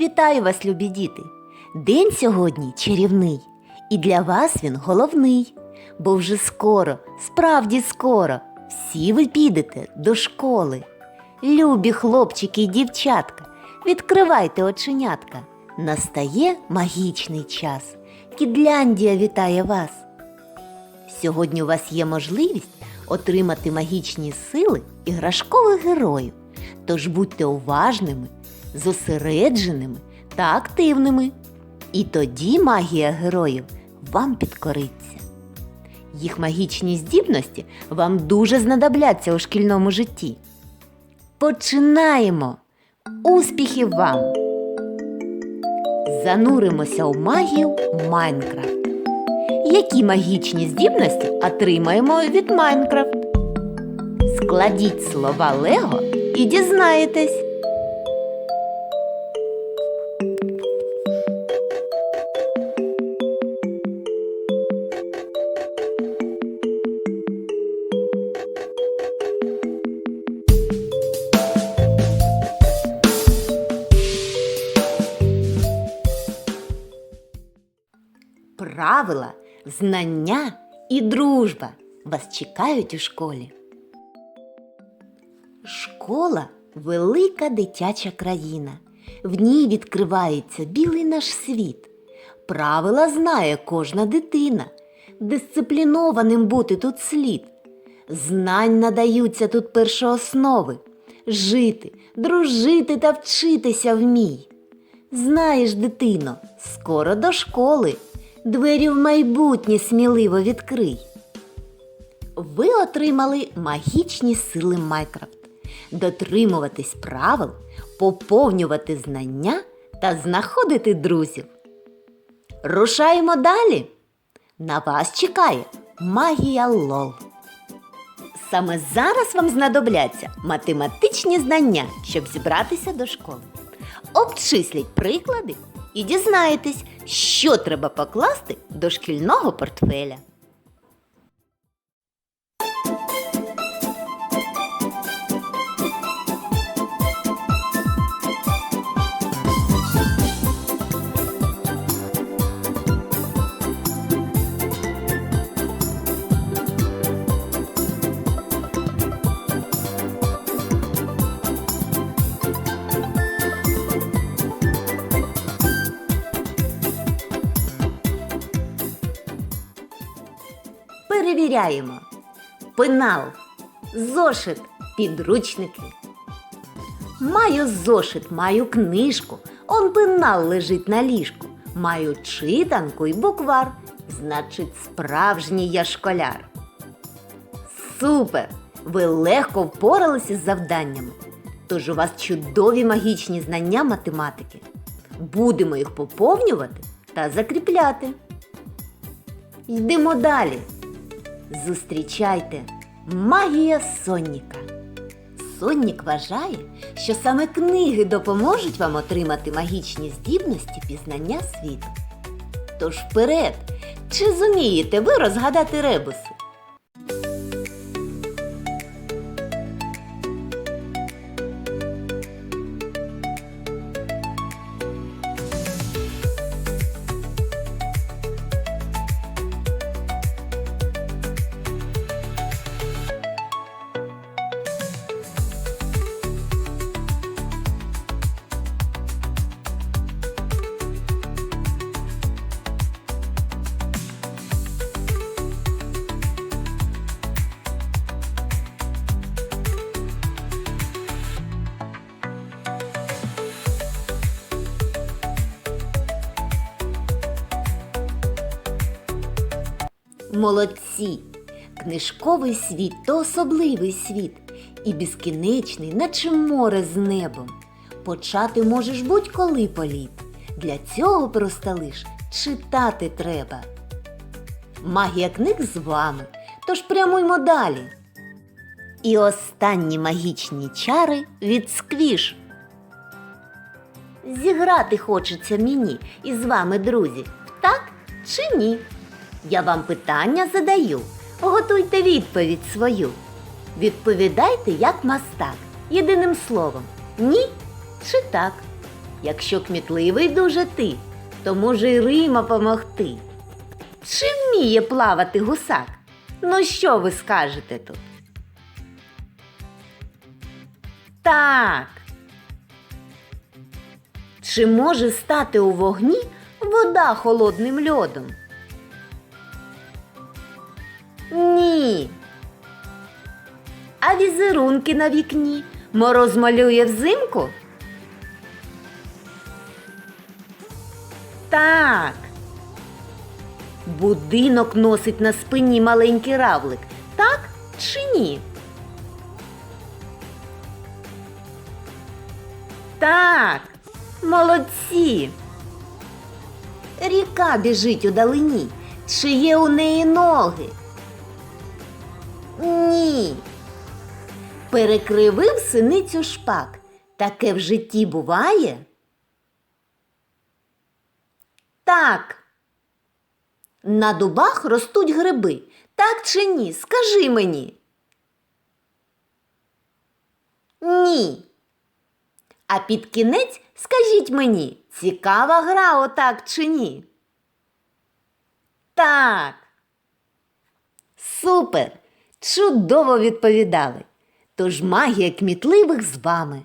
Вітаю вас, любі діти! День сьогодні чарівний, і для вас він головний, бо вже скоро, справді скоро, всі ви підете до школи. Любі хлопчики і дівчатка, відкривайте оченятка. Настає магічний час. Кідляндія вітає вас. Сьогодні у вас є можливість отримати магічні сили іграшкових героїв. Тож будьте уважними, зосередженими та активними. І тоді магія героїв вам підкориться. Їх магічні здібності вам дуже знадобляться у шкільному житті. Починаємо! Успіхів вам! Зануримося у магію Майнкрафт. Які магічні здібності отримаємо від Майнкрафт? Складіть слова Лего і дізнаєтесь. Правила, знання і дружба вас чекають у школі. Школа велика дитяча країна. В ній відкривається білий наш світ. Правила знає кожна дитина. Дисциплінованим бути тут слід. Знань надаються тут першооснови. Жити, дружити та вчитися вмій. Знаєш, дитино, скоро до школи. Двері в майбутнє сміливо відкрий. Ви отримали магічні сили Майкрафт. Дотримуватись правил, поповнювати знання та знаходити друзів. Рушаємо далі. На вас чекає магія Лол. Саме зараз вам знадобляться математичні знання, щоб зібратися до школи. Обчисліть приклади і дізнаєтесь, що треба покласти до шкільного портфеля. Перевіряємо. Пенал, зошит, підручники. Маю зошит, маю книжку, он пенал лежить на ліжку. Маю читанку й буквар, значить, справжній я школяр. Супер! Ви легко впоралися з завданнями. Тож у вас чудові магічні знання математики. Будемо їх поповнювати та закріпляти. Йдемо далі. Зустрічайте магія Сонніка. Соннік вважає, що саме книги допоможуть вам отримати магічні здібності пізнання світу. Тож вперед! Чи зумієте ви розгадати ребуси? Молодці! Книжковий світ то особливий світ і безкінечний, наче море з небом. Почати можеш будь-коли політ. Для цього просто лиш читати треба. Магія книг з вами, тож прямуймо далі. І останні магічні чари від сквіш. Зіграти хочеться мені із вами, друзі, так чи ні? Я вам питання задаю. Готуйте відповідь свою. Відповідайте як мастак, єдиним словом. Ні чи так. Якщо кмітливий дуже ти, то може й Рима помогти. Чи вміє плавати гусак? Ну що ви скажете тут? Так. Чи може стати у вогні вода холодним льодом? Ні. А візерунки на вікні мороз малює взимку? Так. Будинок носить на спині маленький равлик, так чи ні? Так, молодці. Ріка біжить у далині. Чи є у неї ноги? Ні. Перекривив синицю шпак. Таке в житті буває? Так. На дубах ростуть гриби. Так чи ні? Скажи мені. Ні. А під кінець скажіть мені, цікава гра отак чи ні? Так. Супер! Чудово відповідали. Тож магія кмітливих з вами.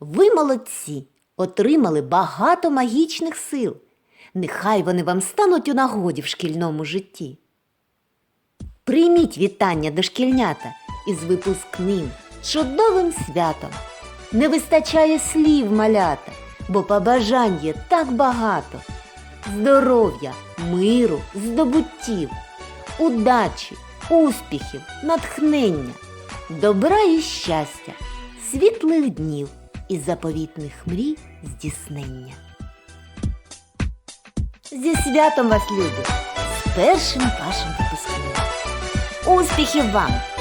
Ви молодці, отримали багато магічних сил. Нехай вони вам стануть у нагоді в шкільному житті. Прийміть вітання дошкільнята із випускним, чудовим святом. Не вистачає слів малята, бо побажань є так багато. Здоров'я, миру, здобуттів, удачі, успіхів, натхнення, добра і щастя, світлих днів і заповітних мрій здійснення. Зі святом вас, люди! З першим вашим випускним! Успіхів вам!